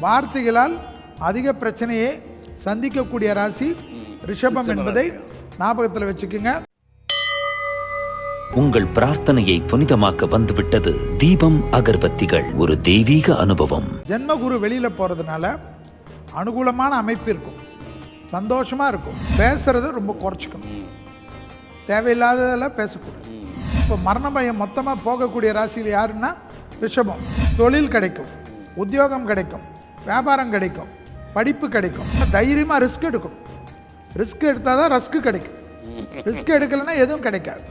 வார்த்தைகளால் அதிக பிரச்சனையை சந்திக்கக்கூடிய ராசி ரிஷபம் என்பதை ஞாபகத்தில் வச்சுக்கோங்க. உங்கள் பிரார்த்தனையை புனிதமாக்க வந்துவிட்டது தீபம் அகர்பத்திகள் ஒரு தெய்வீக அனுபவம். ஜென்மகுரு வெளியில் போகிறதுனால அனுகூலமான அமைப்பு இருக்கும். சந்தோஷமாக இருக்கும். பேசுகிறத ரொம்ப குறைச்சிக்கணும். தேவையில்லாததெல்லாம் பேசக்கூடாது. இப்போ மரண பயம் மொத்தமாக போகக்கூடிய ராசியில் யாருன்னா ரிஷபம். தொழில் கிடைக்கும். உத்தியோகம் கிடைக்கும். வியாபாரம் கிடைக்கும் படிப்பு கிடைக்கும். தைரியமாக ரிஸ்க் எடுக்கும். ரிஸ்க் எடுத்தால் தான் ரஸ்க்கு கிடைக்கும். ரிஸ்க் எடுக்கலைன்னா எதுவும் கிடைக்காது.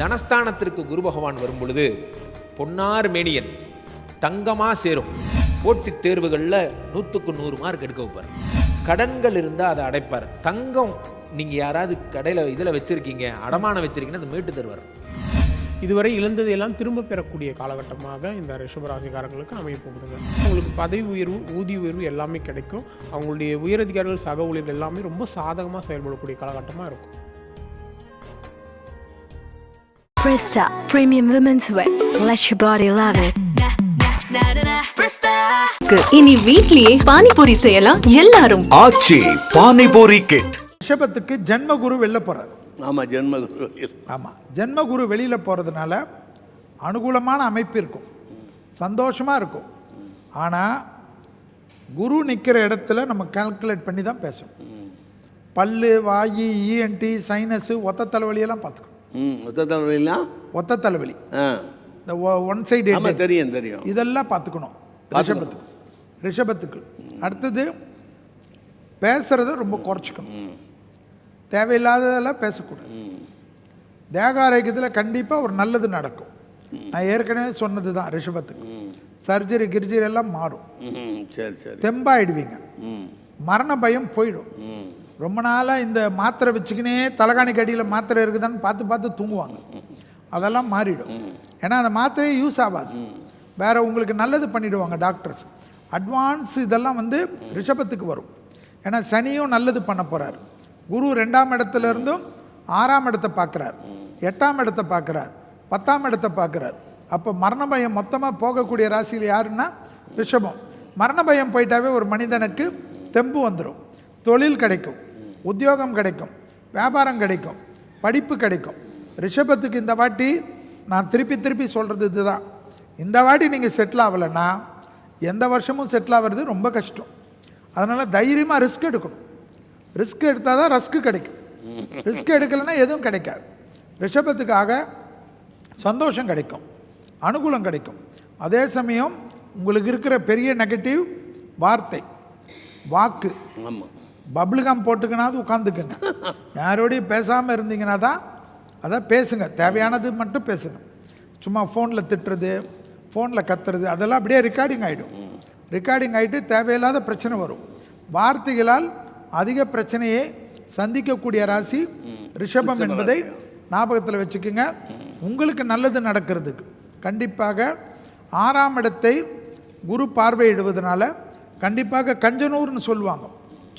தனஸ்தானத்திற்கு குரு பகவான் வரும் பொழுது பொன்னார் மேனியன் தங்கமாக சேரும். போட்டித் தேர்வுகளில் நூற்றுக்கு நூறு மார்க் எடுக்க வைப்பார். கடன்கள் இருந்தால் அதை அடைப்பார். தங்கம் நீங்கள் யாராவது கடையில் இதில் வச்சுருக்கீங்க அடமானம் வச்சுருக்கீங்கன்னா அதை மீட்டு தருவார். இதுவரை இழந்ததையெல்லாம் திரும்ப பெறக்கூடிய காலகட்டமாக இந்த ரிஷபராசிக்காரங்களுக்கு அமைய போகுதுங்க. அவங்களுக்கு பதவி உயர்வு ஊதிய உயர்வு எல்லாமே கிடைக்கும். அவங்களுடைய உயரதிகாரிகள் சக ஊழியர்கள் எல்லாமே ரொம்ப சாதகமாக செயல்படக்கூடிய காலகட்டமாக இருக்கும். Presta Premium Women's Wear. Let your body love it. இனி வீட்லயே பானிபூரி செய்யலாம் எல்லாரும். ஆச்சி பானிபூரி கிட் ரிஷபத்துக்கு ஜென்மகுரு வெளில போகிறார் ஆமாம் ஜென்மகுரு ஆமாம் ஜென்மகுரு வெளியில் போகிறதுனால அனுகூலமான அமைப்பு இருக்கும். சந்தோஷமாக இருக்கும். ஆனால் குரு நிற்கிற இடத்துல நம்ம கால்குலேட் பண்ணி தான் பேசணும். பல்லு வாயு இஎன்டி சைனஸு ஒத்த தலைவலியெல்லாம் பார்த்துக்கணும். ஒத்த தலைவலிலாம் ஒத்த தலைவலி ஆ. இந்த ஒன் சைடு தெரியும் தெரியும். இதெல்லாம் பார்த்துக்கணும். ரிஷபத்துக்கு. ரிஷபத்துக்கு. அடுத்தது பேசுகிறத ரொம்ப குறைச்சிக்கணும். தேவையில்லாததெல்லாம் பேசக்கூடாது. தேக ஆரோக்கியத்தில் கண்டிப்பாக ஒரு நல்லது நடக்கும். நான் ஏற்கனவே சொன்னது தான் ரிஷபத்துக்கு. சர்ஜரி கிர்ஜரி எல்லாம் மாறும். சரி சரி. தெம்பாயிடுவீங்க. மரண பயம் போயிடும். ரொம்ப நாளாக இந்த மாத்திரை வச்சுக்கினே தலகாணி கடியில் மாத்திரை இருக்குதான்னு பார்த்து பார்த்து தூங்குவாங்க. அதெல்லாம் மாறிடும். ஏன்னா அந்த மாத்திரையே யூஸ் ஆகாது. வேற உங்களுக்கு நல்லது பண்ணிடுவாங்க டாக்டர்ஸ் அட்வான்ஸ் இதெல்லாம் வந்து ரிஷபத்துக்கு வரும். ஏன்னா சனியும் நல்லது பண்ண போகிறார் குரு ரெண்டாம் இடத்துல இருந்தும் ஆறாம் இடத்தை பார்க்குறார். எட்டாம் இடத்தை பார்க்குறார். பத்தாம் இடத்தை பார்க்குறார். அப்போ மரண பயம் மொத்தமாக போகக்கூடிய ராசியில் யாருன்னா ரிஷபம். மரண பயம் போயிட்டாவே ஒரு மனிதனுக்கு தெம்பு வந்துடும் தொழில் கிடைக்கும். உத்தியோகம் கிடைக்கும். வியாபாரம் கிடைக்கும். படிப்பு கிடைக்கும். ரிஷபத்துக்கு இந்த வாட்டி நான் திருப்பி திருப்பி சொல்கிறது இதுதான். இந்த வாட்டி நீங்கள் செட்டில் ஆகலைன்னா எந்த வருஷமும் செட்டில் ஆகிறது ரொம்ப கஷ்டம். அதனால் தைரியமாக ரிஸ்க் எடுக்கணும். ரிஸ்க் எடுத்தால் தான் ரஸ்க்கு கிடைக்கும். ரிஸ்க் எடுக்கலைன்னா எதுவும் கிடைக்காது. ரிஷபத்துக்காக சந்தோஷம் கிடைக்கும். அனுகூலம் கிடைக்கும். அதே சமயம் உங்களுக்கு இருக்கிற பெரிய நெகட்டிவ் வார்த்தை வாக்கு. பப்ளிகம் போட்டுக்கினாவது உட்காந்துக்குங்க யாரோடையும் பேசாமல் இருந்தீங்கன்னா தான் அதான் பேசுங்க. தேவையானது மட்டும் பேசுங்க. சும்மா ஃபோனில் திட்டுறது ஃபோனில் கத்துறது அதெல்லாம் அப்படியே ரெக்கார்டிங் ஆகிடும் ரெக்கார்டிங் ஆகிட்டு தேவையில்லாத பிரச்சனை வரும். வார்த்தைகளால் அதிக பிரச்சனையை சந்திக்கக்கூடிய ராசி ரிஷபம் என்பதை ஞாபகத்தில் வச்சுக்கோங்க. உங்களுக்கு நல்லது நடக்கிறதுக்கு. கண்டிப்பாக ஆறாம் இடத்தை குரு பார்வையிடுவதனால கண்டிப்பாக கஞ்சனூர்னு சொல்லுவாங்க.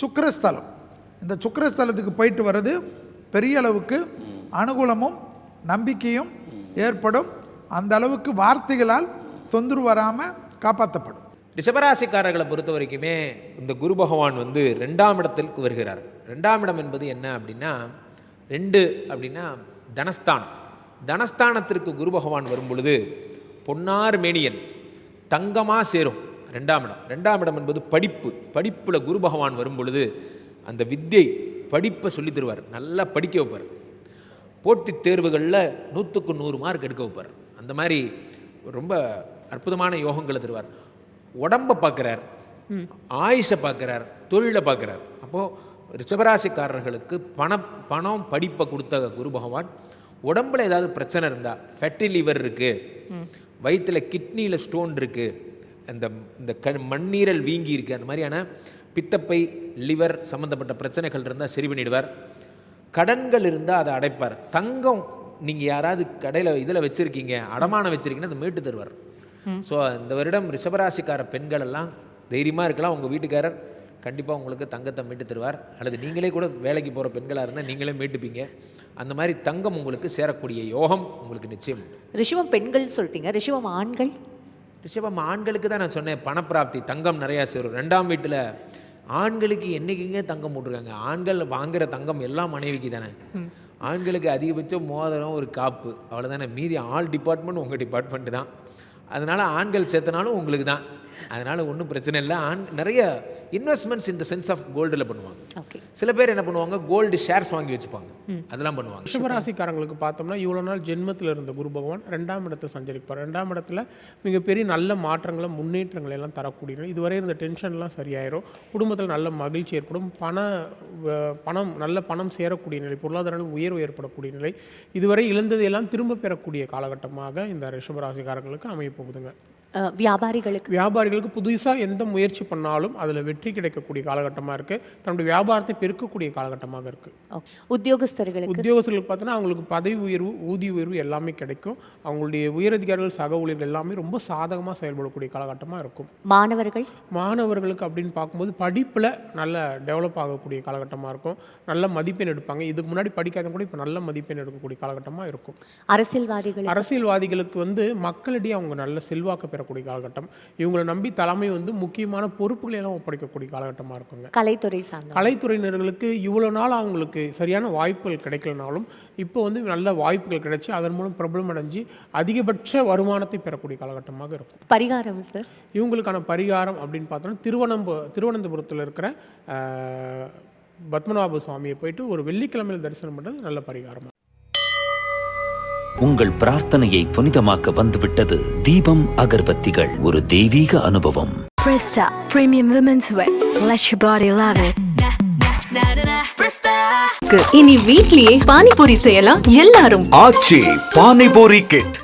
சுக்கிரஸ்தலம். இந்த சுக்கிரஸ்தலத்துக்கு போயிட்டு வர்றது பெரிய அளவுக்கு அனுகூலமும் நம்பிக்கையும் ஏற்படும். அந்த அளவுக்கு வார்த்தைகளால் தொந்தரவு வராமல் காப்பாற்றப்படும் ரிஷபராசிக்காரர்களை பொறுத்த வரைக்குமே இந்த குரு பகவான் வந்து ரெண்டாம் இடத்திற்கு வருகிறார். ரெண்டாம் இடம் என்பது என்ன அப்படின்னா ரெண்டு அப்படின்னா தனஸ்தானம். தனஸ்தானத்திற்கு குரு பகவான் வரும் பொழுது பொன்னார் மேனியன் தங்கமாக சேரும் ரெண்டாம் இடம். ரெண்டாம் இடம் என்பது படிப்பு. படிப்பில் குரு பகவான் வரும் பொழுது அந்த வித்தியை படிப்பை சொல்லித் தருவார். நல்லா படிக்க வைப்பார். போட்டித் தேர்வுகளில் நூற்றுக்கு நூறு மார்க் எடுக்க வைப்பார். அந்த மாதிரி ரொம்ப அற்புதமான யோகங்களை தருவார். உடம்பை பார்க்குறார் ஆயுஷை பார்க்குறார் தொழிலை பார்க்குறார். அப்போது ரிஷபராசிக்காரர்களுக்கு பண பணம் படிப்பை கொடுத்த குரு பகவான் உடம்புல ஏதாவது பிரச்சனை இருந்தால் ஃபெட்டி லிவர் இருக்குது வயிற்றில் கிட்னியில் ஸ்டோன் இருக்குது அந்த இந்த க மண்ணீரல் வீங்கி இருக்குது அந்த மாதிரியான பித்தப்பை லிவர் சம்மந்தப்பட்ட பிரச்சனைகள் இருந்தால் சரி பண்ணிடுவார். கடன்கள் இருந்தால் அதை அடைப்பார். தங்கம் நீங்கள் யாராவது கடையில் இதில் வச்சுருக்கீங்க அடமானம் வச்சுருக்கீங்கன்னா அதை மீட்டு தருவார். ஸோ இந்த வருடம் ரிஷபராசிக்கார பெண்கள் எல்லாம் தைரியமாக இருக்கலாம். உங்கள் வீட்டுக்காரர் கண்டிப்பாக உங்களுக்கு தங்கத்தை மீட்டு தருவார். அல்லது நீங்களே கூட வேலைக்கு போகிற பெண்களாக இருந்தால் நீங்களே மீட்டுப்பீங்க. அந்த மாதிரி தங்கம் உங்களுக்கு சேரக்கூடிய யோகம் உங்களுக்கு நிச்சயம். ரிஷபம் பெண்கள் சொல்லிட்டீங்க. ரிஷபம் ஆண்கள்? ரிஷபம் ஆண்களுக்கு தான் நான் சொன்னேன். பணப்பிராப்தி தங்கம் நிறையா சேரும். ரெண்டாம் வீட்டில் ஆண்களுக்கு என்னைக்குங்க தங்கம் போட்டிருக்காங்க? ஆண்கள் வாங்குற தங்கம் எல்லாம் மனைவிக்கு தானே. ஆண்களுக்கு அதிகபட்சம் மோதிரம் ஒரு காப்பு. அவ்வளோதானே மீதி ஆல் டிபார்ட்மெண்ட் உங்கள் டிபார்ட்மெண்ட் தான். அதனால் ஆண்கள் சேர்த்தனாலும் உங்களுக்கு தான். அதனால் ஒன்றும் பிரச்சனை இல்லை. ஆண் நிறைய இன்வெஸ்ட்மெண்ட்ஸ் இந்த சென்ஸ் ஆஃப் கோல்டில் பண்ணுவாங்க. ஓகே சில பேர் என்ன பண்ணுவாங்க? கோல்டு ஷேர்ஸ் வாங்கி வச்சுப்பாங்க. அதெல்லாம் பண்ணுவாங்க. ரிஷபராசிக்காரங்களுக்கு பார்த்தோம்னா இவ்வளோ நாள் ஜென்மத்தில் இருந்த குரு பகவான் ரெண்டாம் இடத்துல சஞ்சரிப்பார். ரெண்டாம் இடத்துல மிகப்பெரிய நல்ல மாற்றங்களை முன்னேற்றங்களை எல்லாம் தரக்கூடிய நிலை. இதுவரை இருந்த டென்ஷன்லாம் சரியாயிரும். குடும்பத்தில் நல்ல மகிழ்ச்சி ஏற்படும். பண பணம் நல்ல பணம் சேரக்கூடிய நிலை பொருளாதார உயர்வு ஏற்படக்கூடிய நிலை இதுவரை இழந்ததையெல்லாம் திரும்ப பெறக்கூடிய காலகட்டமாக இந்த ரிஷபராசிக்காரங்களுக்கு அமைய போகுதுங்க. அஹ், வியாபாரிகளுக்கு. வியாபாரிகளுக்கு புதுசாக எந்த முயற்சி பண்ணாலும் அதில் வெற்றி கிடைக்கக்கூடிய காலகட்டமாக இருக்குது தன்னுடைய வியாபாரத்தை பெருக்கக்கூடிய காலகட்டமாக இருக்குது ஓகே. உத்தியோகஸ்தர்களுக்கு. உத்தியோகஸ்தர்களுக்கு பார்த்தோன்னா அவங்களுக்கு பதவி உயர்வு ஊதிய உயர்வு எல்லாமே கிடைக்கும். அவங்களுடைய உயரதிகாரிகள் சக ஊழியர்கள் எல்லாமே ரொம்ப சாதகமாக செயல்படக்கூடிய காலகட்டமாக இருக்கும். மாணவர்கள்? மாணவர்களுக்கு அப்படின்னு பார்க்கும்போது படிப்பில் நல்ல டெவலப் ஆகக்கூடிய காலகட்டமாக இருக்கும். நல்ல மதிப்பெண் எடுப்பாங்க. இதுக்கு முன்னாடி படிக்காதவங்க கூட இப்போ நல்ல மதிப்பெண் எடுக்கக்கூடிய காலகட்டமாக இருக்கும். அரசியல்வாதிகள் அரசியல்வாதிகளுக்கு வந்து மக்களிடையே அவங்க நல்ல செல்வாக்கு பெறக்கூடிய காலகட்டம். இவங்களை நம்பி தலைமை வந்து முக்கியமான பொறுப்புகளை எல்லாம் ஒப்படைக்கக்கூடிய காலகட்டமாக இருக்குங்க. கலைத்துறை சார்ந்த கலைத்துறையினர்களுக்கு இவ்வளோ நாள் அவங்களுக்கு சரியான வாய்ப்புகள் கிடைக்கலனாலும் இப்போ வந்து நல்ல வாய்ப்புகள் கிடைச்சி அதன் மூலம் பிரபலம் அடைஞ்சு அதிகபட்ச வருமானத்தை பெறக்கூடிய காலகட்டமாக இருக்கும். பரிகாரம் சார்? இவங்களுக்கான பரிகாரம் அப்படின்னு பார்த்தோன்னா திருவனம்ப திருவனந்தபுரத்தில் இருக்கிற பத்மநாப சுவாமியை போயிட்டு ஒரு வெள்ளிக்கிழமையில் தரிசனம் பண்ணுறது நல்ல பரிகாரம் உங்கள் பிரார்த்தனையை புனிதமாக்க வந்துவிட்டது தீபம் அகர்பத்திகள் ஒரு தெய்வீக அனுபவம் Presta Premium Women's Wear. Let your body love it. இனி வீட்லயே பானிபூரி செய்யலாம் எல்லாரும் ஆச்சி பானிபூரி கிட்